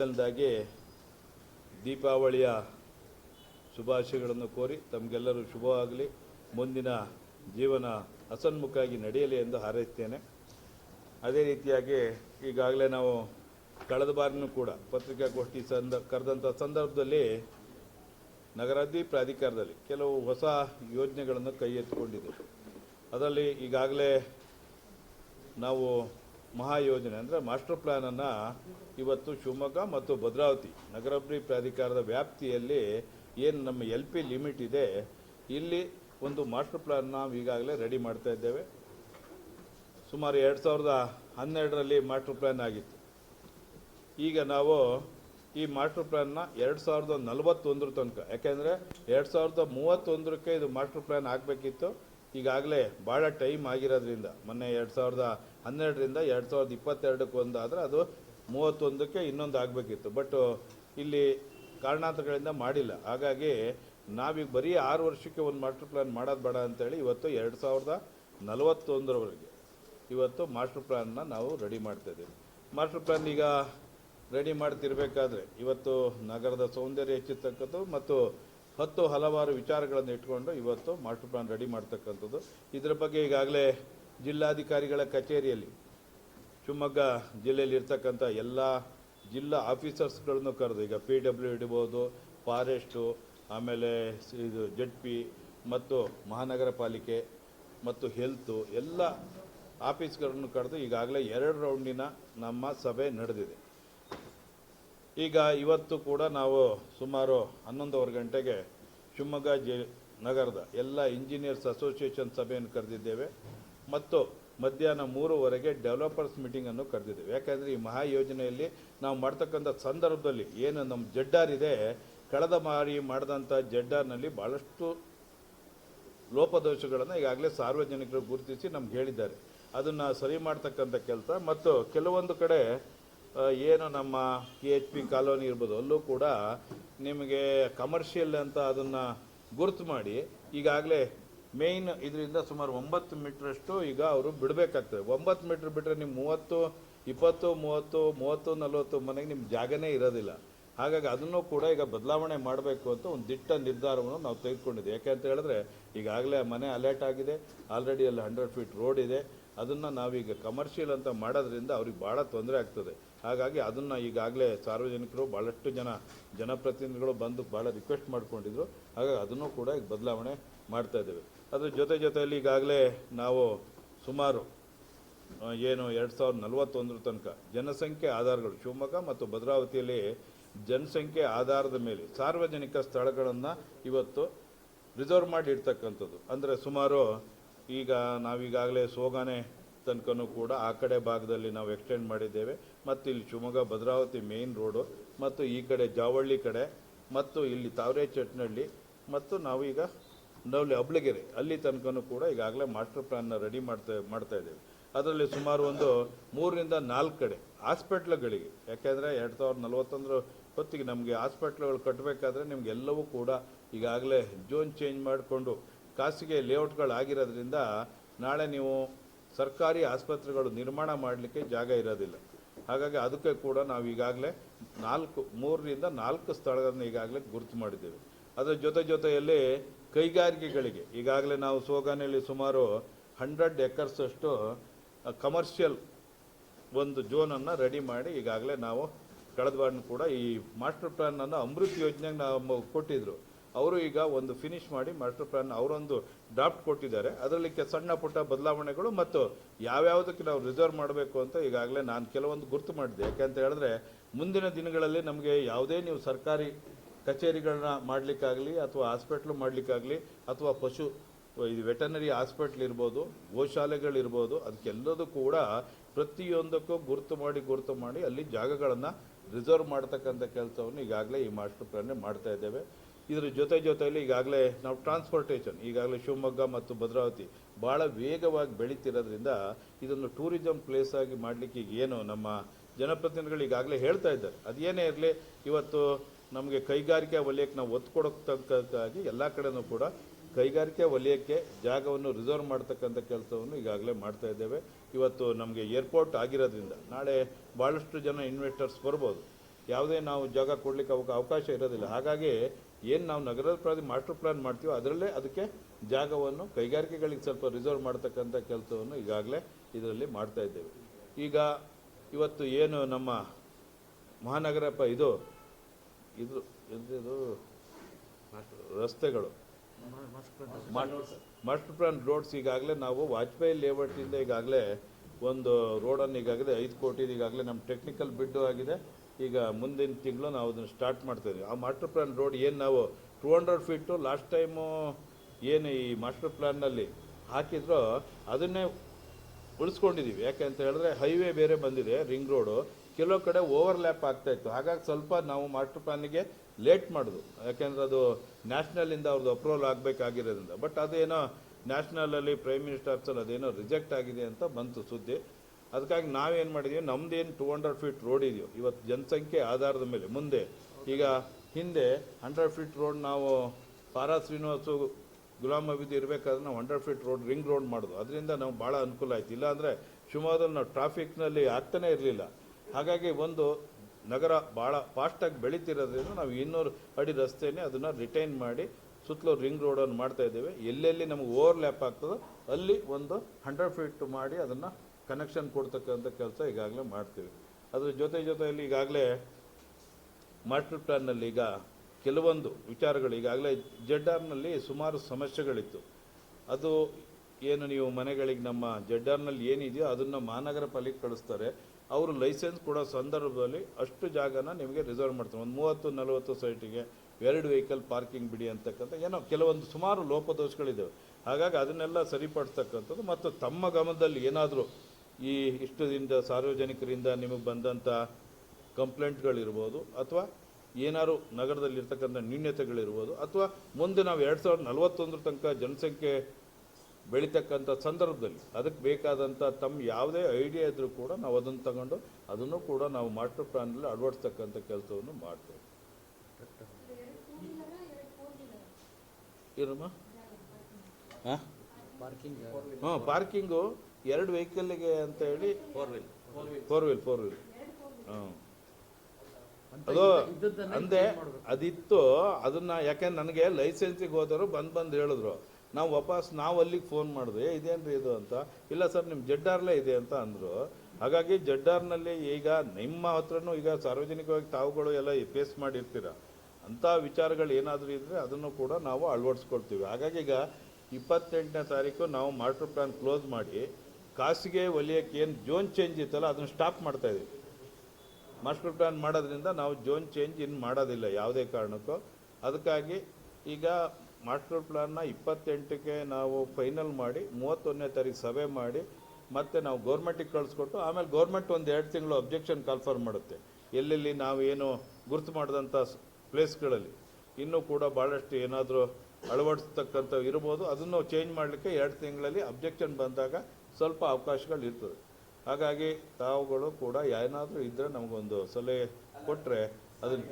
ಮೊದಲನೇದಾಗಿ ದೀಪಾವಳಿಯ ಶುಭಾಶಯಗಳನ್ನು ಕೋರಿ ತಮಗೆಲ್ಲರೂ ಶುಭವಾಗಲಿ. ಮುಂದಿನ ಜೀವನ ಹಸನ್ಮುಖವಾಗಿ ನಡೆಯಲಿ ಎಂದು ಹಾರೈಸ್ತೇನೆ. ಅದೇ ರೀತಿಯಾಗಿ ಈಗಾಗಲೇ ನಾವು ಕಳೆದ ಬಾರಿನೂ ಕೂಡ ಪತ್ರಿಕಾಗೋಷ್ಠಿ ಸಂದ, ಕರೆದಂಥ ಸಂದರ್ಭದಲ್ಲಿ ನಗರಾದಿ ಪ್ರಾಧಿಕಾರದಲ್ಲಿ ಕೆಲವು ಹೊಸ ಯೋಜನೆಗಳನ್ನು ಕೈ ಎತ್ತಿಕೊಂಡಿದೆ ಅದರಲ್ಲಿ ಈಗಾಗಲೇ ನಾವು ಮಹಾಯೋಜನೆ ಅಂದರೆ ಮಾಸ್ಟರ್ ಪ್ಲ್ಯಾನನ್ನು ಇವತ್ತು ಶಿವಮೊಗ್ಗ ಮತ್ತು ಭದ್ರಾವತಿ ನಗರಾಭಿವೃದ್ಧಿ ಪ್ರಾಧಿಕಾರದ ವ್ಯಾಪ್ತಿಯಲ್ಲಿ ಏನು ನಮ್ಮ ಎಲ್ ಪಿ ಲಿಮಿಟ್ ಇದೆ, ಇಲ್ಲಿ ಒಂದು ಮಾಸ್ಟರ್ ಪ್ಲ್ಯಾನ್ ನಾವು ಈಗಾಗಲೇ ರೆಡಿ ಮಾಡ್ತಾ ಇದ್ದೇವೆ. ಸುಮಾರು ಎರಡು ಸಾವಿರದ ಹನ್ನೆರಡರಲ್ಲಿ ಮಾಸ್ಟರ್ ಪ್ಲ್ಯಾನ್ ಆಗಿತ್ತು. ಈಗ ನಾವು ಈ ಮಾಸ್ಟರ್ ಪ್ಲ್ಯಾನ್ನ ಎರಡು ಸಾವಿರದ ನಲವತ್ತೊಂದರ ತನಕ, ಯಾಕೆಂದರೆ ಎರಡು ಸಾವಿರದ ಮೂವತ್ತೊಂದರಕ್ಕೆ ಇದು ಮಾಸ್ಟರ್ ಪ್ಲ್ಯಾನ್ ಆಗಬೇಕಿತ್ತು. ಈಗಾಗಲೇ ಭಾಳ ಟೈಮ್ ಆಗಿರೋದ್ರಿಂದ, ಮೊನ್ನೆ ಎರಡು ಸಾವಿರದ ಹನ್ನೆರಡರಿಂದ ಎರಡು ಸಾವಿರದ ಇಪ್ಪತ್ತೆರಡಕ್ಕೆ ಒಂದು ಆದರೆ ಅದು ಮೂವತ್ತೊಂದಕ್ಕೆ ಇನ್ನೊಂದು ಆಗಬೇಕಿತ್ತು. ಬಟ್ ಇಲ್ಲಿ ಕಾರಣಾಂತರಗಳಿಂದ ಮಾಡಿಲ್ಲ. ಹಾಗಾಗಿ ನಾವೀಗ ಬರೀ ಆರು ವರ್ಷಕ್ಕೆ ಒಂದು ಮಾಸ್ಟರ್ ಪ್ಲ್ಯಾನ್ ಮಾಡೋದು ಬೇಡ ಅಂತೇಳಿ ಇವತ್ತು ಎರಡು ಸಾವಿರದ ನಲವತ್ತೊಂದರವರೆಗೆ ಇವತ್ತು ಮಾಸ್ಟರ್ ಪ್ಲ್ಯಾನ್ನ ನಾವು ರೆಡಿ ಮಾಡ್ತಾ ಇದ್ದೀವಿ. ಮಾಸ್ಟರ್ ಪ್ಲಾನ್ ಈಗ ರೆಡಿ ಮಾಡ್ತಿರಬೇಕಾದ್ರೆ ಇವತ್ತು ನಗರದ ಸೌಂದರ್ಯ ಹೆಚ್ಚಿರ್ತಕ್ಕಂಥದ್ದು ಮತ್ತು ಹತ್ತು ಹಲವಾರು ವಿಚಾರಗಳನ್ನು ಇಟ್ಕೊಂಡು ಇವತ್ತು ಮಾಸ್ಟರ್ ಪ್ಲಾನ್ ರೆಡಿ ಮಾಡ್ತಕ್ಕಂಥದ್ದು. ಇದರ ಬಗ್ಗೆ ಈಗಾಗಲೇ ಜಿಲ್ಲಾಧಿಕಾರಿಗಳ ಕಚೇರಿಯಲ್ಲಿ, ಶಿವಮೊಗ್ಗ ಜಿಲ್ಲೆಯಲ್ಲಿ ಇರ್ತಕ್ಕಂಥ ಎಲ್ಲ ಜಿಲ್ಲಾ ಆಫೀಸರ್ಸ್ಗಳನ್ನು ಕರೆದು, ಈಗ ಪಿ ಡಬ್ಲ್ಯೂ ಇಡ್ಬೋದು, ಫಾರೆಸ್ಟು, ಆಮೇಲೆ ಇದು ಜೆಡ್ ಪಿ ಮತ್ತು ಮಹಾನಗರ ಪಾಲಿಕೆ ಮತ್ತು ಹೆಲ್ತು ಎಲ್ಲ ಆಫೀಸ್ಗಳನ್ನು ಕರೆದು ಈಗಾಗಲೇ ಎರಡು ರೌಂಡಿನ ನಮ್ಮ ಸಭೆ ನಡೆದಿದೆ. ಈಗ ಇವತ್ತು ಕೂಡ ನಾವು ಸುಮಾರು ಹನ್ನೊಂದುವರೆ ಗಂಟೆಗೆ ಶಿವಮೊಗ್ಗ ಜಿ ನಗರದ ಎಲ್ಲ ಇಂಜಿನಿಯರ್ಸ್ ಅಸೋಸಿಯೇಷನ್ ಸಭೆಯನ್ನು ಕರೆದಿದ್ದೇವೆ ಮತ್ತು ಮಧ್ಯಾಹ್ನ ಮೂರುವರೆಗೆ ಡೆವಲಪರ್ಸ್ ಮೀಟಿಂಗನ್ನು ಕರೆದಿದ್ದೇವೆ. ಯಾಕೆಂದರೆ ಈ ಮಹಾ ಯೋಜನೆಯಲ್ಲಿ ನಾವು ಮಾಡ್ತಕ್ಕಂಥ ಸಂದರ್ಭದಲ್ಲಿ ಏನು ನಮ್ಮ ಜಡ್ಡಾರ್ ಇದೆ, ಕಳೆದ ಬಾರಿ ಮಾಡಿದಂಥ ಜಡ್ಡಾರ್ನಲ್ಲಿ ಭಾಳಷ್ಟು ಲೋಪದೋಷಗಳನ್ನು ಈಗಾಗಲೇ ಸಾರ್ವಜನಿಕರು ಗುರುತಿಸಿ ನಮ್ಗೆ ಹೇಳಿದ್ದಾರೆ. ಅದನ್ನು ಸರಿ ಮಾಡ್ತಕ್ಕಂಥ ಕೆಲಸ. ಮತ್ತು ಕೆಲವೊಂದು ಕಡೆ ಏನು ನಮ್ಮ ಕೆ ಎಚ್ ಪಿ ಕಾಲೋನಿ ಇರ್ಬೋದು, ಅಲ್ಲೂ ಕೂಡ ನಿಮಗೆ ಕಮರ್ಷಿಯಲ್ ಅಂತ ಅದನ್ನು ಗುರುತು ಮಾಡಿ, ಈಗಾಗಲೇ ಮೇಯ್ನ್ ಇದರಿಂದ ಸುಮಾರು ಒಂಬತ್ತು ಮೀಟ್ರಷ್ಟು ಈಗ ಅವರು ಬಿಡಬೇಕಾಗ್ತದೆ. ಒಂಬತ್ತು ಮೀಟ್ರ್ ಬಿಟ್ಟರೆ ನಿಮ್ಮ ಮೂವತ್ತು, ಇಪ್ಪತ್ತು, ಮೂವತ್ತು ಮೂವತ್ತು, ನಲವತ್ತು ಮನೆಗೆ ನಿಮ್ಮ ಜಾಗನೇ ಇರೋದಿಲ್ಲ. ಹಾಗಾಗಿ ಅದನ್ನು ಕೂಡ ಈಗ ಬದಲಾವಣೆ ಮಾಡಬೇಕು ಅಂತ ಒಂದು ದಿಟ್ಟ ನಿರ್ಧಾರವನ್ನು ನಾವು ತೆಗೆದುಕೊಂಡಿದ್ದೆ ಯಾಕೆ ಅಂತ ಹೇಳಿದ್ರೆ, ಈಗಾಗಲೇ ಮನೆ ಅಲರ್ಟ್ ಆಗಿದೆ. ಆಲ್ರೆಡಿ ಅಲ್ಲಿ ಹಂಡ್ರೆಡ್ ಫೀಟ್ ರೋಡ್ ಇದೆ. ಅದನ್ನು ನಾವೀಗ ಕಮರ್ಷಿಯಲ್ ಅಂತ ಮಾಡೋದ್ರಿಂದ ಅವ್ರಿಗೆ ಭಾಳ ತೊಂದರೆ ಆಗ್ತದೆ. ಹಾಗಾಗಿ ಅದನ್ನು ಈಗಾಗಲೇ ಸಾರ್ವಜನಿಕರು ಭಾಳಷ್ಟು ಜನ ಜನಪ್ರತಿನಿಧಿಗಳು ಬಂದು ಭಾಳ ರಿಕ್ವೆಸ್ಟ್ ಮಾಡಿಕೊಂಡಿದ್ರು. ಹಾಗಾಗಿ ಅದನ್ನು ಕೂಡ ಈಗ ಬದಲಾವಣೆ ಮಾಡ್ತಾ ಇದ್ದೇವೆ. ಅದ್ರ ಜೊತೆ ಜೊತೆಯಲ್ಲಿ ಈಗಾಗಲೇ ನಾವು ಸುಮಾರು ಏನು ಎರಡು ಸಾವಿರದ ನಲವತ್ತೊಂದರ ತನಕ ಜನಸಂಖ್ಯೆ ಆಧಾರಗಳು, ಶಿವಮೊಗ್ಗ ಮತ್ತು ಭದ್ರಾವತಿಯಲ್ಲಿ ಜನಸಂಖ್ಯೆ ಆಧಾರದ ಮೇಲೆ ಸಾರ್ವಜನಿಕ ಸ್ಥಳಗಳನ್ನು ಇವತ್ತು ರಿಸರ್ವ್ ಮಾಡಿ ಇಡ್ತಕ್ಕಂಥದ್ದು. ಅಂದರೆ ಸುಮಾರು ಈಗ ನಾವೀಗಾಗಲೇ ಸೋಗಾನೆ ತನಕನೂ ಕೂಡ ಆ ಕಡೆ ಭಾಗದಲ್ಲಿ ನಾವು ಎಕ್ಸ್ಟೆಂಡ್ ಮಾಡಿದ್ದೇವೆ. ಮತ್ತು ಇಲ್ಲಿ ಶಿವಮೊಗ್ಗ, ಭದ್ರಾವತಿ ಮೇನ್ ರೋಡು ಮತ್ತು ಈ ಕಡೆ ಜಾವಳ್ಳಿ ಕಡೆ, ಮತ್ತು ಇಲ್ಲಿ ತಾವರೆ ಚಟ್ನಳ್ಳಿ, ಮತ್ತು ನಾವೀಗ ನವಲಿ ಅಬ್ಲಗೆರೆ. ಅಲ್ಲಿ ತನಕನೂ ಕೂಡ ಈಗಾಗಲೇ ಮಾಸ್ಟರ್ ಪ್ಲಾನ್ನ ರೆಡಿ ಮಾಡ್ತಾ ಮಾಡ್ತಾ ಇದ್ದೇವೆ. ಅದರಲ್ಲಿ ಸುಮಾರು ಒಂದು ಮೂರರಿಂದ ನಾಲ್ಕು ಕಡೆ ಹಾಸ್ಪಿಟ್ಲ್ಗಳಿಗೆ. ಯಾಕೆಂದರೆ ಎರಡು ಸಾವಿರದ ನಲವತ್ತೊಂದರ ಹೊತ್ತಿಗೆ ನಮಗೆ ಹಾಸ್ಪಿಟ್ಲ್ಗಳು ಕಟ್ಟಬೇಕಾದ್ರೆ ನಿಮಗೆಲ್ಲವೂ ಕೂಡ ಈಗಾಗಲೇ ಜೋನ್ ಚೇಂಜ್ ಮಾಡಿಕೊಂಡು ಖಾಸಗಿ ಲೇಔಟ್ಗಳು ಆಗಿರೋದ್ರಿಂದ ನಾಳೆ ನೀವು ಸರ್ಕಾರಿ ಆಸ್ಪತ್ರೆಗಳು ನಿರ್ಮಾಣ ಮಾಡಲಿಕ್ಕೆ ಜಾಗ ಇರೋದಿಲ್ಲ. ಹಾಗಾಗಿ ಅದಕ್ಕೆ ಕೂಡ ನಾವು ಈಗಾಗಲೇ ನಾಲ್ಕು, ಮೂರರಿಂದ ನಾಲ್ಕು ಸ್ಥಳಗಳನ್ನು ಈಗಾಗಲೇ ಗುರುತು ಮಾಡಿದ್ದೇವೆ. ಅದರ ಜೊತೆ ಜೊತೆಯಲ್ಲಿ ಕೈಗಾರಿಕೆಗಳಿಗೆ ಈಗಾಗಲೇ ನಾವು ಸೋಗಾನೆಯಲ್ಲಿ ಸುಮಾರು ಹಂಡ್ರೆಡ್ ಎಕರ್ಸ್ ಅಷ್ಟು ಕಮರ್ಷಿಯಲ್ ಒಂದು ಝೋನನ್ನು ರೆಡಿ ಮಾಡಿ ಈಗಾಗಲೇ ನಾವು ಕಳೆದ ಕೂಡ ಈ ಮಾಸ್ಟರ್ ಪ್ಲ್ಯಾನನ್ನು ಅಮೃತ್ ಯೋಜನೆಗೆ ನಾವು ಕೊಟ್ಟಿದ್ರು. ಅವರು ಈಗ ಒಂದು ಫಿನಿಶ್ ಮಾಡಿ ಮಾಸ್ಟರ್ ಪ್ಲಾನ್ ಅವರೊಂದು ಡ್ರಾಫ್ಟ್ ಕೊಟ್ಟಿದ್ದಾರೆ. ಅದರಲ್ಲಿ ಸಣ್ಣ ಪುಟ್ಟ ಬದಲಾವಣೆಗಳು ಮತ್ತು ಯಾವ್ಯಾವುದಕ್ಕೆ ನಾವು ರಿಸರ್ವ್ ಮಾಡಬೇಕು ಅಂತ ಈಗಾಗಲೇ ನಾನು ಕೆಲವೊಂದು ಗುರುತು ಮಾಡಿದೆ ಯಾಕೆಂತ ಹೇಳಿದ್ರೆ, ಮುಂದಿನ ದಿನಗಳಲ್ಲಿ ನಮಗೆ ಯಾವುದೇ ನೀವು ಸರ್ಕಾರಿ ಕಚೇರಿಗಳನ್ನ ಮಾಡಲಿಕ್ಕಾಗಲಿ ಅಥವಾ ಹಾಸ್ಪಿಟ್ಲು ಮಾಡಲಿಕ್ಕಾಗಲಿ ಅಥವಾ ಪಶು, ಇದು ವೆಟನರಿ ಹಾಸ್ಪಿಟ್ಲ್ ಇರ್ಬೋದು ಗೋಶಾಲೆಗಳಿರ್ಬೋದು ಅದಕ್ಕೆಲ್ಲದೂ ಕೂಡ ಪ್ರತಿಯೊಂದಕ್ಕೂ ಗುರುತು ಮಾಡಿ ಗುರುತು ಮಾಡಿ ಅಲ್ಲಿ ಜಾಗಗಳನ್ನು ರಿಸರ್ವ್ ಮಾಡ್ತಕ್ಕಂಥ ಕೆಲಸವನ್ನು ಈಗಾಗಲೇ ಈ ಮಾಸ್ಟರ್ ಪ್ಲಾನ್ ಮಾಡ್ತಾ ಇದ್ದೇವೆ. ಇದರ ಜೊತೆ ಜೊತೆಯಲ್ಲಿ ಈಗಾಗಲೇ ನಾವು ಟ್ರಾನ್ಸ್ಪೋರ್ಟೇಷನ್ ಈಗಾಗಲೇ ಶಿವಮೊಗ್ಗ ಮತ್ತು ಭದ್ರಾವತಿ ಭಾಳ ವೇಗವಾಗಿ ಬೆಳೀತಿರೋದ್ರಿಂದ ಇದನ್ನು ಟೂರಿಸಂ ಪ್ಲೇಸ್ ಆಗಿ ಮಾಡಲಿಕ್ಕೆ ಈಗ ಏನು ನಮ್ಮ ಜನಪ್ರತಿನಿಧಿಗಳು ಈಗಾಗಲೇ ಹೇಳ್ತಾ ಇದ್ದಾರೆ. ಅದೇನೇ ಇರಲಿ, ಇವತ್ತು ನಮಗೆ ಕೈಗಾರಿಕಾ ವಲಯಕ್ಕೆ ನಾವು ಒತ್ತು ಕೊಡೋಕ್ಕಾಗಿ ಎಲ್ಲ ಕಡೆನೂ ಕೂಡ ಕೈಗಾರಿಕೆ ವಲಯಕ್ಕೆ ಜಾಗವನ್ನು ರಿಸರ್ವ್ ಮಾಡ್ತಕ್ಕಂಥ ಕೆಲಸವನ್ನು ಈಗಾಗಲೇ ಮಾಡ್ತಾ ಇದ್ದೇವೆ. ಇವತ್ತು ನಮಗೆ ಏರ್ಪೋರ್ಟ್ ಆಗಿರೋದ್ರಿಂದ ನಾಳೆ ಭಾಳಷ್ಟು ಜನ ಇನ್ವೆಸ್ಟರ್ಸ್ ಬರ್ಬೋದು. ಯಾವುದೇ ನಾವು ಜಾಗ ಕೊಡ್ಲಿಕ್ಕೆ ಅವಕ ಅವಕಾಶ ಇರೋದಿಲ್ಲ. ಹಾಗಾಗಿ ಏನು ನಾವು ನಗರದ ಪ್ರಾದಿ ಮಾಸ್ಟರ್ ಪ್ಲಾನ್ ಮಾಡ್ತೀವೋ ಅದರಲ್ಲೇ ಅದಕ್ಕೆ ಜಾಗವನ್ನು ಕೈಗಾರಿಕೆಗಳಿಗೆ ಸ್ವಲ್ಪ ರಿಸರ್ವ್ ಮಾಡ್ತಕ್ಕಂಥ ಕೆಲಸವನ್ನು ಈಗಾಗಲೇ ಇದರಲ್ಲಿ ಮಾಡ್ತಾ ಇದ್ದೇವೆ. ಈಗ ಇವತ್ತು ಏನು ನಮ್ಮ ಮಹಾನಗರ ಪ ಇದು ಇದು ಇದು? ರಸ್ತೆಗಳು. ಮಾಸ್ಟರ್ ಪ್ಲಾನ್ ರೋಡ್ಸ್ ಈಗಾಗಲೇ ನಾವು ವಾಜಪೇಯಿ ಲೇಔಟಿಂದ ಈಗಾಗಲೇ ಒಂದು ರೋಡನ್ನು ಈಗಾಗಲೇ ಐದು ಕೋಟಿ ಈಗಾಗಲೇ ನಮ್ಮ ಟೆಕ್ನಿಕಲ್ ಬಿಡ್ಡು ಆಗಿದೆ. ಈಗ ಮುಂದಿನ ತಿಂಗಳು ನಾವು ಅದನ್ನು ಸ್ಟಾರ್ಟ್ ಮಾಡ್ತಾ ಇದೀವಿ. ಆ ಮಾಸ್ಟರ್ ಪ್ಲಾನ್ ರೋಡ್ ಏನು ನಾವು two hundred feet last time ಏನು ಈ ಮಾಸ್ಟರ್ ಪ್ಲಾನ್ನಲ್ಲಿ ಹಾಕಿದ್ರೋ ಅದನ್ನೇ ಉಳಿಸ್ಕೊಂಡಿದ್ದೀವಿ ಯಾಕೆ ಅಂತ ಹೇಳಿದ್ರೆ ಹೈವೇ ಬೇರೆ ಬಂದಿದೆ ರಿಂಗ್ ರೋಡು ಕೆಲವು ಕಡೆ ಓವರ್ಲ್ಯಾಪ್ ಆಗ್ತಾ ಇತ್ತು. ಹಾಗಾಗಿ ಸ್ವಲ್ಪ ನಾವು ಮಾಸ್ಟರ್ ಪ್ಲಾನಿಗೆ ಲೇಟ್ ಮಾಡೋದು. ಯಾಕೆಂದ್ರೆ ಅದು ನ್ಯಾಷನಲಿಂದ ಅವ್ರದ್ದು ಅಪ್ರೂವಲ್ ಆಗಬೇಕಾಗಿರೋದ್ರಿಂದ. ಬಟ್ ಅದೇನೋ ನ್ಯಾಷನಲಲ್ಲಿ ಪ್ರೈಮ್ ಮಿನಿಸ್ಟರ್ಸಲ್ಲಿ ಅದೇನೋ ರಿಜೆಕ್ಟ್ ಆಗಿದೆ ಅಂತ ಬಂತು ಸುದ್ದಿ. ಅದಕ್ಕಾಗಿ ನಾವೇನು ಮಾಡಿದ್ದೀವಿ ನಮ್ದೇನು ಟೂ ಹಂಡ್ರೆಡ್ ಫೀಟ್ ರೋಡ್ ಇದೆಯೋ, ಇವತ್ತು ಜನಸಂಖ್ಯೆ ಆಧಾರದ ಮೇಲೆ, ಮುಂದೆ, ಈಗ ಹಿಂದೆ ಹಂಡ್ರೆಡ್ ಫೀಟ್ ರೋಡ್ ನಾವು ಪಾರಾ ಶ್ರೀನಿವಾಸು ಗುಲಾಮ್ ಅಬಿದ್ ಇರಬೇಕಾದ್ರೆ ನಾವು hundred feet road ring road ಮಾಡೋದು. ಅದರಿಂದ ನಾವು ಭಾಳ ಅನುಕೂಲ ಆಯ್ತು. ಇಲ್ಲಾಂದರೆ ಶಿವಮೊಗ್ಗದಲ್ಲಿ ನಾವು ಟ್ರಾಫಿಕ್ನಲ್ಲಿ ಆಗ್ತಾನೇ ಇರಲಿಲ್ಲ. ಹಾಗಾಗಿ ಒಂದು ನಗರ ಭಾಳ ಫಾಸ್ಟಾಗಿ ಬೆಳೀತಿರೋದ್ರಿಂದ ನಾವು ಇನ್ನೂರು ಅಡಿ ರಸ್ತೆನೇ ಅದನ್ನು ರಿಟೈನ್ ಮಾಡಿ ಸುತ್ತಲೂ ರಿಂಗ್ ರೋಡನ್ನು ಮಾಡ್ತಾ ಇದ್ದೇವೆ. ಎಲ್ಲೆಲ್ಲಿ ನಮಗೆ ಓವರ್ಲ್ಯಾಪ್ ಆಗ್ತದೋ ಅಲ್ಲಿ ಒಂದು ಹಂಡ್ರೆಡ್ ಫೀಟ್ ಮಾಡಿ ಅದನ್ನು ಕನೆಕ್ಷನ್ ಕೊಡ್ತಕ್ಕಂಥ ಕೆಲಸ ಈಗಾಗಲೇ ಮಾಡ್ತೀವಿ. ಅದರ ಜೊತೆ ಜೊತೆಯಲ್ಲಿ ಈಗಾಗಲೇ ಮಾಸ್ಟರ್ ಪ್ಲಾನ್ನಲ್ಲಿ ಈಗ ಕೆಲವೊಂದು ವಿಚಾರಗಳು ಈಗಾಗಲೇ ಜೆಡ್ ಆರ್ನಲ್ಲಿ ಸುಮಾರು ಸಮಸ್ಯೆಗಳಿತ್ತು. ಅದು ಏನು ನೀವು ಮನೆಗಳಿಗೆ ನಮ್ಮ ಜೆಡ್ ಆರ್ನಲ್ಲಿ ಏನಿದೆಯೋ ಅದನ್ನು ಮಹಾನಗರ ಪಾಲಿಕೆ ಕಳಿಸ್ತಾರೆ. ಅವರು ಲೈಸೆನ್ಸ್ ಕೊಡೋ ಸಂದರ್ಭದಲ್ಲಿ ಅಷ್ಟು ಜಾಗನ ನಿಮಗೆ ರಿಸರ್ವ್ ಮಾಡ್ತಾರೆ. ಒಂದು ಮೂವತ್ತು, ನಲವತ್ತು ಸೈಟಿಗೆ ಎರಡು ವೆಹಿಕಲ್ ಪಾರ್ಕಿಂಗ್ ಬಿಡಿ ಅಂತಕ್ಕಂಥ ಏನೋ ಕೆಲವೊಂದು ಸುಮಾರು ಲೋಪದೋಷಗಳಿದ್ದಾವೆ ಹಾಗಾಗಿ ಅದನ್ನೆಲ್ಲ ಸರಿಪಡಿಸ್ತಕ್ಕಂಥದ್ದು ಮತ್ತು ತಮ್ಮ ಗಮನದಲ್ಲಿ ಏನಾದರೂ ಈ ಇಷ್ಟದಿಂದ ದಿನದ ಸಾರ್ವಜನಿಕರಿಂದ ನಿಮಗೆ ಬಂದಂಥ ಕಂಪ್ಲೇಂಟ್ಗಳಿರ್ಬೋದು ಅಥವಾ ಏನಾದ್ರು ನಗರದಲ್ಲಿರ್ತಕ್ಕಂಥ ನ್ಯೂನ್ಯತೆಗಳಿರ್ಬೋದು ಅಥವಾ ಮುಂದೆ ನಾವು ಎರಡು ಸಾವಿರದ ನಲವತ್ತೊಂದರ ತನಕ ಜನಸಂಖ್ಯೆ ಬೆಳೀತಕ್ಕಂಥ ಸಂದರ್ಭದಲ್ಲಿ ಅದಕ್ಕೆ ಬೇಕಾದಂಥ ತಮ್ಮ ಯಾವುದೇ ಐಡಿಯಾ ಇದ್ದರೂ ಕೂಡ ನಾವು ಅದನ್ನು ತಗೊಂಡು ಅದನ್ನು ಕೂಡ ನಾವು ಮಾಸ್ಟರ್ ಪ್ಲಾನಲ್ಲಿ ಅಳವಡಿಸ್ತಕ್ಕಂಥ ಕೆಲಸವನ್ನು ಮಾಡ್ತೇವೆ. ಏನಮ್ಮ? ಹಾಂ ಹಾಂ ಪಾರ್ಕಿಂಗು ಎರಡು ವೆಹಿಕಲ್ಗೆ ಅಂತ ಹೇಳಿ four wheel four wheel four wheel ಅದು ಅಂದೆ ಅದಿತ್ತು ಅದನ್ನ ಯಾಕೆಂದ್ರೆ ನನಗೆ ಲೈಸೆನ್ಸಿಗೆ ಹೋದವರು ಬಂದು ಬಂದು ಹೇಳಿದ್ರು. ನಾವು ವಾಪಸ್ ನಾವು ಅಲ್ಲಿಗೆ ಫೋನ್ ಮಾಡಿದ್ವಿ ಇದೇನ್ರಿ ಇದು? ಅಂತ. ಇಲ್ಲ ಸರ್ ನಿಮ್ಮ ಜಡ್ಡಾರ್ಲೇ ಇದೆ ಅಂತ ಅಂದರು. ಹಾಗಾಗಿ ಜಡ್ಡಾರ್ನಲ್ಲಿ ಈಗ ನಿಮ್ಮ ಹತ್ರನೂ ಈಗ ಸಾರ್ವಜನಿಕವಾಗಿ ತಾವುಗಳು ಎಲ್ಲ ಫೇಸ್ ಮಾಡಿರ್ತೀರ. ಅಂಥ ವಿಚಾರಗಳು ಏನಾದರೂ ಇದ್ದರೆ ಅದನ್ನು ಕೂಡ ನಾವು ಅಳವಡಿಸ್ಕೊಳ್ತೀವಿ. ಹಾಗಾಗಿ ಈಗ ಇಪ್ಪತ್ತೆಂಟನೇ ತಾರೀಕು ನಾವು ಮಾಸ್ಟರ್ ಪ್ಲಾನ್ ಕ್ಲೋಸ್ ಮಾಡಿ ಖಾಸಗಿ ವಲಯಕ್ಕೆ ಏನು ಜೋನ್ ಚೇಂಜ್ ಇತ್ತಲ್ಲ, ಅದನ್ನು ಸ್ಟಾಪ್ ಮಾಡ್ತಾ ಇದೀವಿ. ಮಾಸ್ಟರ್ ಪ್ಲಾನ್ ಮಾಡೋದ್ರಿಂದ ನಾವು ಜೋನ್ ಚೇಂಜ್ ಇನ್ನು ಮಾಡೋದಿಲ್ಲ ಯಾವುದೇ ಕಾರಣಕ್ಕೂ. ಅದಕ್ಕಾಗಿ ಈಗ ಮಾಸ್ಟರ್ ಪ್ಲಾನ್ನ ಇಪ್ಪತ್ತೆಂಟಕ್ಕೆ ನಾವು ಫೈನಲ್ ಮಾಡಿ, ಮೂವತ್ತೊಂದನೇ ತಾರೀಕು ಸಭೆ ಮಾಡಿ, ಮತ್ತೆ ನಾವು ಗೌರ್ಮೆಂಟಿಗೆ ಕಳಿಸ್ಕೊಟ್ಟು, ಆಮೇಲೆ ಗೌರ್ಮೆಂಟ್ ಒಂದು ಎರಡು ತಿಂಗಳು ಅಬ್ಜೆಕ್ಷನ್ ಕನ್ಫರ್ಮ್ ಮಾಡುತ್ತೆ. ಎಲ್ಲೆಲ್ಲಿ ನಾವೇನು ಗುರುತು ಮಾಡಿದಂಥ ಪ್ಲೇಸ್ಗಳಲ್ಲಿ ಇನ್ನೂ ಕೂಡ ಭಾಳಷ್ಟು ಏನಾದರೂ ಅಳವಡಿಸ್ತಕ್ಕಂಥ ಇರ್ಬೋದು. ಅದನ್ನು ಚೇಂಜ್ ಮಾಡಲಿಕ್ಕೆ ಎರಡು ತಿಂಗಳಲ್ಲಿ ಅಬ್ಜೆಕ್ಷನ್ ಬಂದಾಗ ಸ್ವಲ್ಪ ಅವಕಾಶಗಳು ಇರ್ತದೆ ಹಾಗಾಗಿ ತಾವುಗಳು ಕೂಡ ಏನಾದರೂ ಇದ್ದರೆ ನಮಗೊಂದು ಸಲಹೆ ಕೊಟ್ಟರೆ ಅದನ್ನು